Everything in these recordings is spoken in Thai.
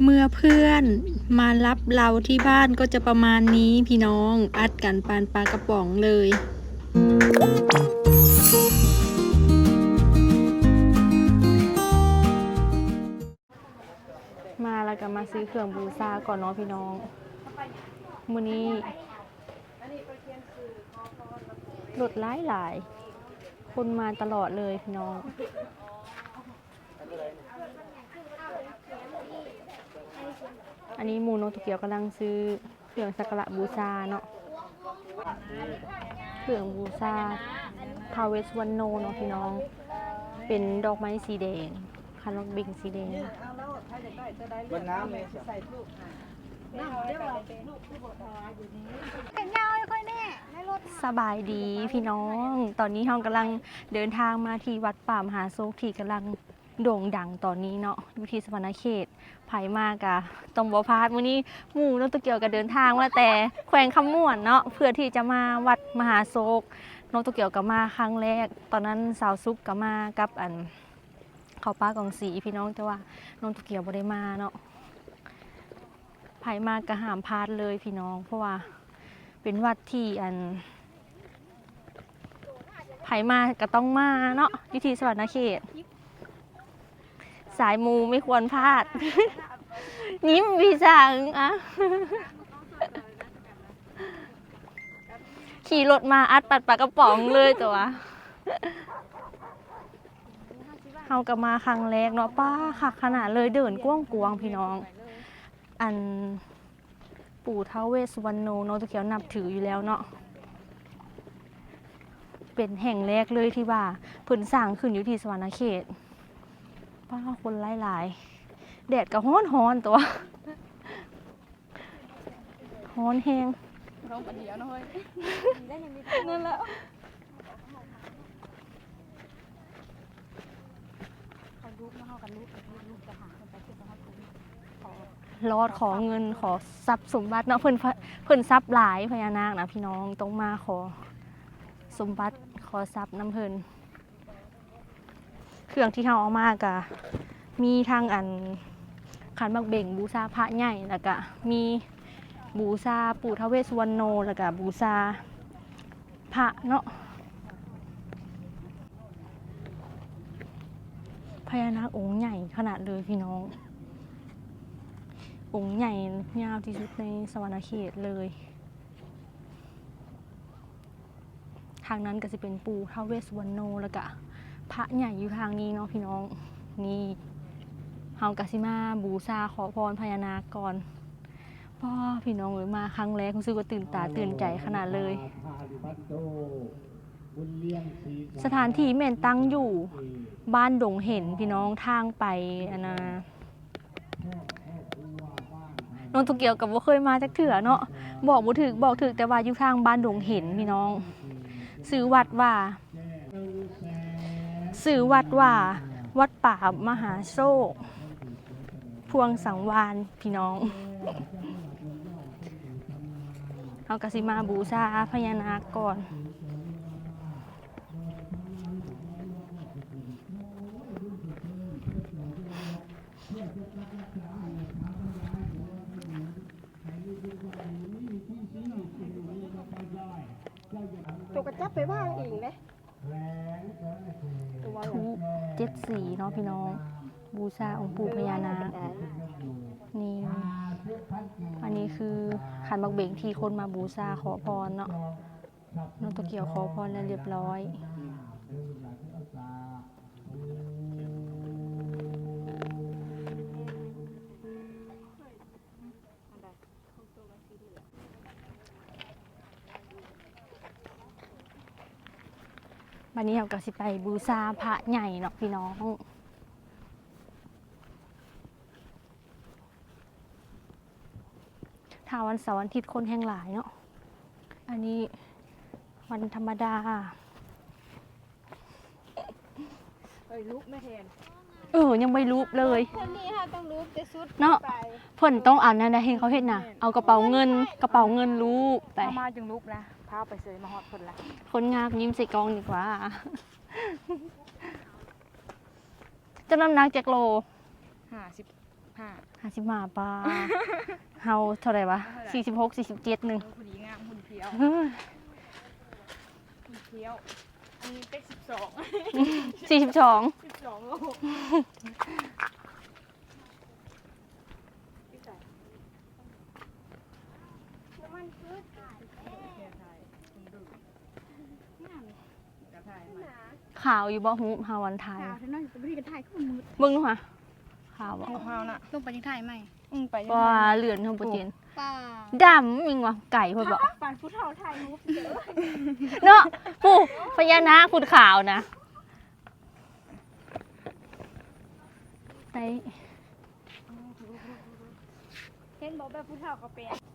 เมื่อเพื่อนมารับเราที่บ้านก็จะประมาณนี้พี่น้องอัดกันปานปลากระป๋องเลยมาแล้วก็มาซื้อเครื่องบูชาก่อนเนาะพี่น้องมื้อนี้รถหลายหลาย คนมาตลอดเลยพี่น้อง อันนี้หมูโนโตเกียวกำลังซื้อเครื่องสักการะบูชาเนาะเครื่องบูชาทาวเวสวันโนเนาะพี่น้อง เป็นดอกไม้สีแดงคันดอกเบ่งสีแดงบนน้ำเลยกันยาวค่อยแน่ในรถสบายดีพี่น้อง ตอนนี้เรากำลังเดินทางมาที่วัดป่ามหาโศกที่กำลัง โด่งดังตอนนี้เนาะอยู่ที่สวรรณเขตไผ่มากอะต้องบอพาดมื้อนี้หมู่นกตะเกียวกับเดินทางมาแต่แขวงคำม่วนเนาะเพื่อที่จะมาวัดมหาโศกนกตะเกียวกับมาครั้งแรก ตอนนั้นสาวซุกกับมากับอันเขาป้ากองสีพี่น้องแต่ว่านกตะเกียวบ่ได้มาเนาะไผ่มากกะหามพลาดเลยพี่น้อง เพราะว่าเป็นวัดที่อันไผมาก็ต้องมาเนาะวิธีสวรรณเขต สายมูไม่ควรพลาด ยิ้มพี่จังอะขี่รถมาอัดปัดปากกระป๋องเลยตัวเฮากับมาครั้งแรกเนาะป้าคักขนาดเลยเดินกว้างกวางพี่น้อง อันปู่ท้าวเวสสุวรรณโนเนาะตัวเขียวนับถืออยู่แล้วเนาะเป็นแห่งแรกเลยที่ว่าเพิ่นสร้างขึ้นอยู่ที่สวรรณเขต ป้าคนหลายๆแดดก็ฮ้อนฮ้อนๆตัวฮ้อนแฮงร้องกันเดียวนะเฮ้ยนั่นแหละเขาลุกมาเข้ากันลุกลุกลุกจะหาคนไปคือจะให้คุณขอรอดขอเงินขอทรัพย์สมบัติเนาะเพิ่นเพิ่นทรัพย์หลายพญานาคนะพี่น้องต้องมาขอสมบัติขอทรัพย์น้ำเพิ่น เครื่องที่เฮาเอามากะมีทางอันขันบักเบ่งบูชาพระใหญ่แล้วก็มีบูชาปู่ทเวสุวรรณโนแล้วก็บูชาพระเนาะพญานาคองค์ใหญ่ขนาดเลยพี่น้อง องค์ใหญ่ยาวที่สุดในสวรรณเขตเลย ทางนั้นก็จะเป็นปูท้าวเวสุวรรณโนแล้วก็ พระใหญ่อยู่ทางนี้เนาะพี่น้อง นี่เฮากะสิมาบูชาขอพรพญานาคก่อนพ่อพี่น้องเอ้ยมาครั้งแรกรู้สึกว่าตื่นตาตื่นใจขนาดเลย สถานที่แม่นตั้งอยู่บ้านดงเห็นพี่น้องทางไปอันนะนนทเกียวกับว่าเคยมาจากเถื่อเนาะบอกบ่ถึกบอกถึกแต่ว่าอยู่ทางบ้านดงเห็นพี่น้องซื้อวัดว่า ซื้อวัดว่า วัดป่ามหาโซกพวงสังวานพี่น้องเอากสิมาบูชาพญานาคก่อน ตัวกระจับไปว่างอีกนะตัว ทูบเจ็ด สีเนาะพี่น้อง บูชาองค์ปู่พญานาคนี่อันนี้คือขันบักเบงที่คนมาบูชาขอพรเนาะนกตะเกียวขอพรแล้วเรียบร้อย วันนี้เราก็สิไปบูชาพระใหญ่เนาะพี่น้องถ้าวันเสาร์วันอาทิตย์คนแห่งหลายเนาะ อันนี้วันธรรมดาเฮ้ยลุกไม่เห็นเออ ยังไม่รูปเลย คนนี้ค่ะต้องลุกแต่สุดเนาะ ไปเพิ่นต้องอ่านนั่นนะเห็นเขาเห็นนะเอากระเป๋าเงิน กระเป๋าเงินรูปไปพามาจึงลุกนะ พาไปเสยมาฮอดคนละคนงามยิ้มใส่กล้องดีกว่าจำนำหนักจากโลห้าสิบผ้าห้าสิบห้าปาเฮาเท่าไหร่วะสี่สิบหกสี่สิบเจ็ดหนึ่งเออพอดีงามหุ่นเพียวเฮ้ยหุ่นเพียว อันนี้เต็กสิบสองสี่สิบสองสิบสองโลน้ำมันพืช ขาวอยู่บ่หูเฮาวันไทายขาวเท่านั้นจะไม่ได้กันถ่ายขึ้นมือเบิ่งดูค่ะขาวบ่ขาวน่ะลงไปยังถ่ายไหมอืมไปยังว่าถ่ายเหลือนเฮาบ่เจนป้าดำมิงว่ะไก่เพิ่นบ่ป่านผู้เฒ่าถ่ายรูปเยอะเนาะผู้พญานาคคุณขาวนะไปเห็นบอกแบบผู้เฒ่าก็เป็น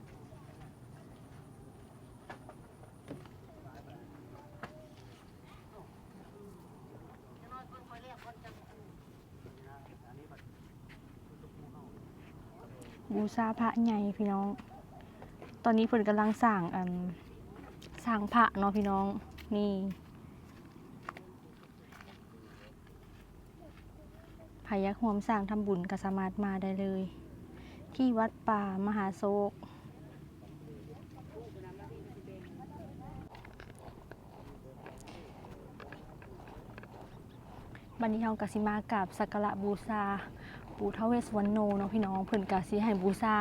บูชาพระใหญ่พี่น้อง ตอนนี้เพิ่นกำลังสร้างอันสร้างพระเนาะพี่น้อง นี่พายักหวมสร้างทำบุญก็สามารถมาได้เลย ที่วัดป่ามหาโศกบันนี้เรากสิมากับสักการะบูชา ปู่ท้าวเวสสวรรณโนเนาะพี่น้องเพิ่นกะสิให้บูชา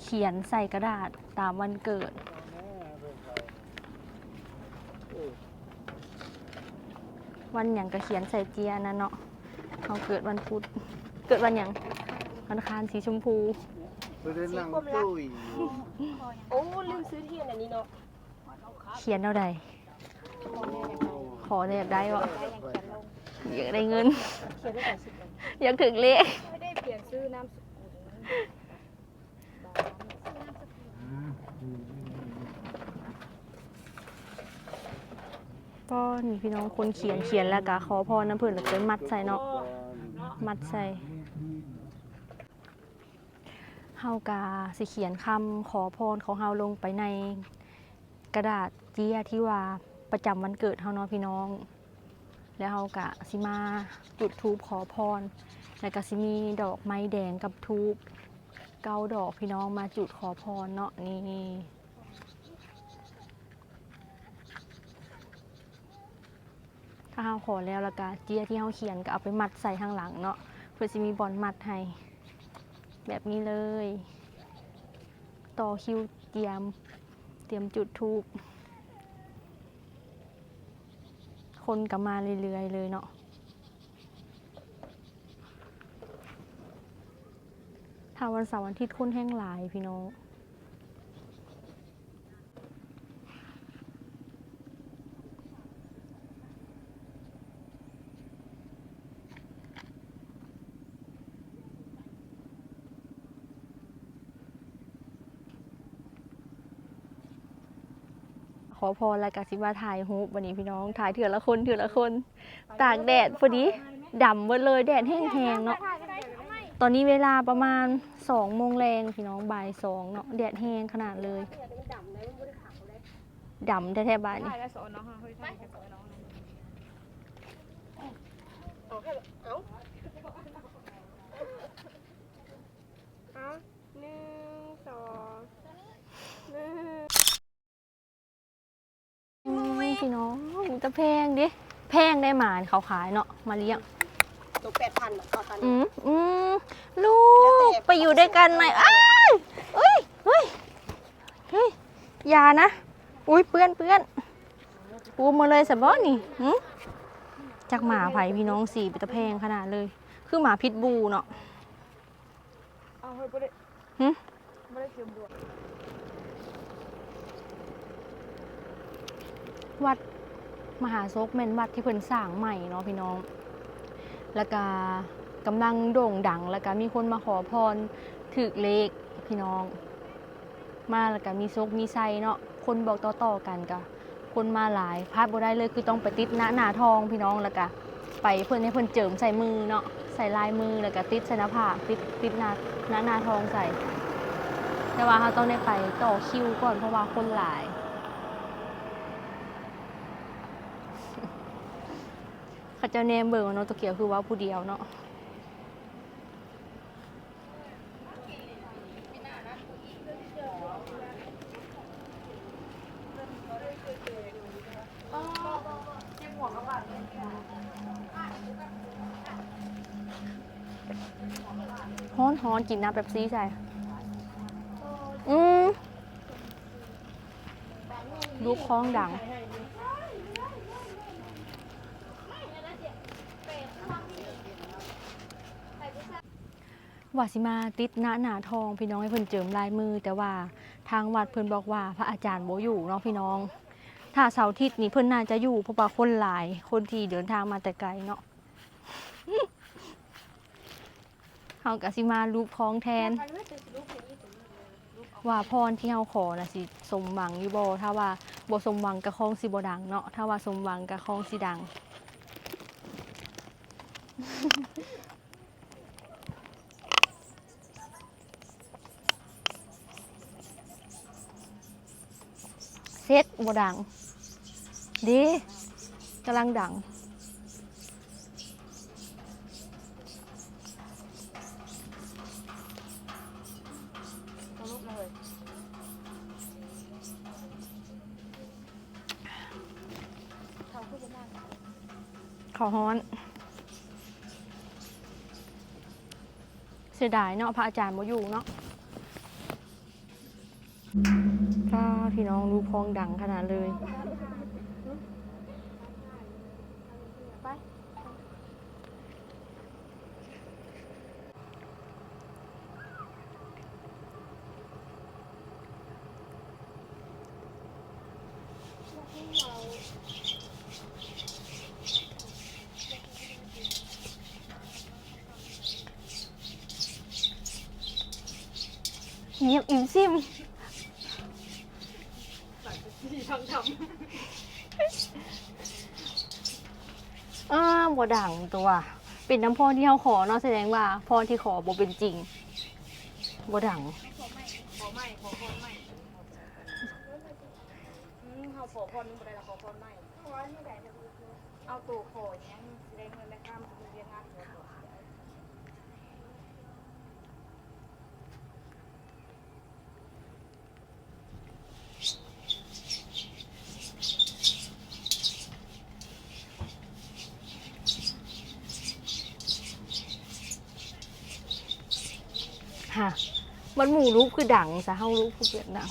เขียนใส่กระดาษตามวันเกิด วันหยังก็เขียนใส่เจียนั่นเนาะเขาเกิดวันพุธเกิดวันหยังวันอังคารสีชมพู ไปเดินนั่งปุ้ยโอ้ลืมซื้อเทียนอันนี้เนาะเขียนเอาใด ขอได้อยากได้บ่ อยากได้เงิน เขียนได้แต่สิบเลยอยากถึงเลขไม่ได้เปลี่ยนชื่อนามสกุลก็นี่พี่น้องคนเขียนเขียนแล้วก็ขอพรน้ำเพิ่นแล้วก็มัดใส่เนาะมัดใส่เฮากาสิเขียนคำขอพรของเฮาลงไปในกระดาษเจียที่ว่าประจำวันเกิดเฮาเนาะพี่น้อง แล้วเฮากะสิมาจุดธูปขอพร แล้วก็สิมีดอกไม้แดงกับธูปเก้าดอกพี่น้องมาจุดขอพรเนาะนี่ถ้าเฮาขอแล้วแล้วก็เจียที่เฮาเขียนก็เอาไปมัดใส่ข้างหลังเนาะเพื่อจะมีบอลมัดให้แบบนี้เลย ต่อคิวเตรียมเตรียมจุดทูบ คนก็มาเรื่อยๆเลยเนาะถ้าวันเสาร์วันอาทิตย์คนแห้งหลายพี่น้อง ขอพรแล้วก็สิมาถ่ายรูปวันนี้พี่น้องถ่ายเถื่อละคนเถื่อละคน ตากแดดพอดีดำหมดเลยแดดแห้งๆเนาะตอนนี้เวลาประมาณสองโมงแรงพี่น้องบ่ายสองเนาะแดดแห้งขนาดเลยดำแท้ๆบ้านนี่ถ่ายแล้วสอนน้องเฮ้ยถ่ายแล้วสอนน้อง เอาให้เอาเอาหนึ่งสองหนึ่ง อืมพี่น้ องจะแพงดิแพงได้หมาเขาขายเนาะมาเลี้ยงตัวแปดพันอะเอาตอนอืนี้มอืมลูแล้วแต่กไปอยู่ด้วยกันหน่อยอ้ายเอ้ยเฮ้ยเฮ้ยอย่านะอุ้ยเปื้อนเปื้อนปูมาเลยสบอนี่หืมจากหมาไผ่พี่น้องสี่ไปตะแพงขนาดเลย คือหมาพิษบูเนาะ เอาเฮ้ยไม่ได้หึ ไม่ได้เตรียมดวงวัด มหาโศกแม่นวัดที่เพิ่นสร้างใหม่เนาะพี่น้อง แล้วก็กำลังโด่งดัง แล้วก็มีคนมาขอพรถึกเลขพี่น้อง มาแล้วก็มีโซกมีไซเนาะคนบอกต่อๆกันก็คนมาหลายพลาดบ่ได้เลยคือต้องไปติดหน้าหนาทองพี่น้องแล้วก็ไปเพิ่นให้เพิ่นเจิมใส่มือเนาะใส่ลายมือแล้วก็ติดใส่หน้าผากติดติดหน้าหน้าหนาทองใส่ แต่ว่าเราต้องได้ไปต่อคิวก่อนเพราะว่าคนหลาย เาเจะาแนมเบิร์ว่น้องโตเกียวคือว่าผู้เดียวเนาะฮ้อนฮ้อนกินน้ำแบบซีใช่ อืมลูกคล้องดัง ว่าสิมาติดหน้าหนาทองพี่น้องให้เพิ่นเจิมลายมือ แต่ว่าทางวัดเพิ่นบอกว่าพระอาจารย์โบอยู่เนาะพี่น้อง ถ้าเสาร์อาทิตย์นี้เพิ่นน่าจะอยู่เพราะว่าคนหลายคนที่เดินทางมาแต่ไกลเนาะเฮาก็สิมารูปคล้องแทน ว่าพรที่เฮาขอน่ะสิสมหวังอยู่บ่ถ้าว่าบ่สมหวังก็คงสิบ่ดังเนาะถ้าว่าสมหวังก็คงสิดัง เซ็ตบดัง ดีกำลังดัง เขาคือฮ้อน เสียดายเนาะพระอาจารย์บ่อยู่เนาะ ถ้าพี่น้องรู้พองดังขนาดเลย เงียบอิ่มซิม อ้าบ่ดังตัวเป็นน้ำพรที่เขาขอเนาะแสดงว่าพรที่ขอบ่เป็นจริงบ่ดังขอไม่ขอพรไม่อืมเขาขอพรนึงบ่ได้ละขอพรไม่เอาตัวขออย่างนี้แสดงเงินและข้ามเรียนงานหัวตัว ฮะ มันหมู่รูปคือดังซะเฮารูปคือเกิดดัง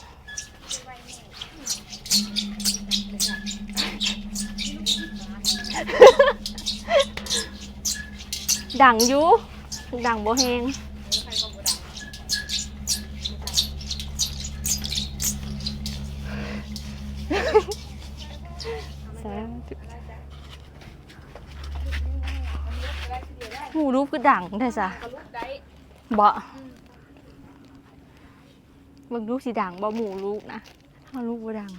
ดังอยู่ดังบ่แฮงสาธุหมู่รูปคือดังได้ซะก็ลูกได้บ่ มึงลูกสิดังบ่หมู่ลูกนะถ้าลูกบ่ดัง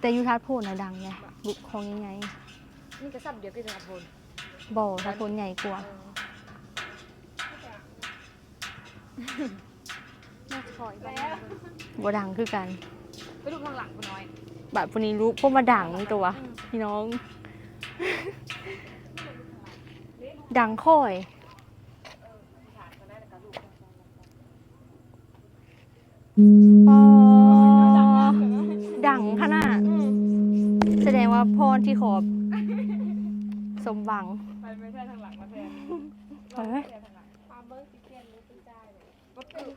แต่อยูทัดโพนน่ะดังไงลูกของยังไงนี่ก็ซับเดียวกันกับพลบ่ทัดโพนใหญ่กว่าน่าจะขออีกแล้วบ่ดังคือกันไปดูข้างหลังคุณน้อยแบบพวกนี้ลูกพวกมาดังตัวพี่น้อง ดังค่อย อ๋อดังขนาดแสดงว่าพรที่ขอสมหวังไปไม่ใช่ทางหลังมาแทนเฮ้ยทางหลังปลาเบิร์กเปลี่ยนรู้สึกได้เลยก็คือ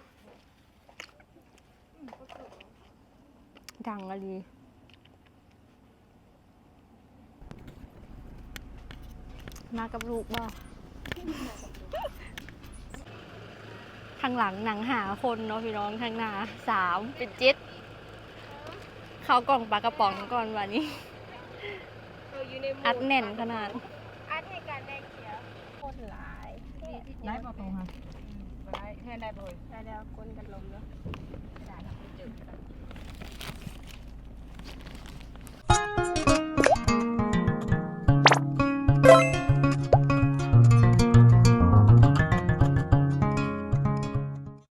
ดังอะไรมากับลูกบ่ ทางหลังหนังหาคนเนาะพี่น้องทางหน้าสามเป็นเจ็ดเข้ากล่องปลากระป๋องก่อนวันนี้เราอยู่ในหมู่อัดแน่นขนาด อัดให้การแดงเขียวโคตรหลายได้ปะตรงค่ะได้แค่ได้ปะเลยแต่เดี๋ยวคนกันลมเนาะได้ทำเจอกัน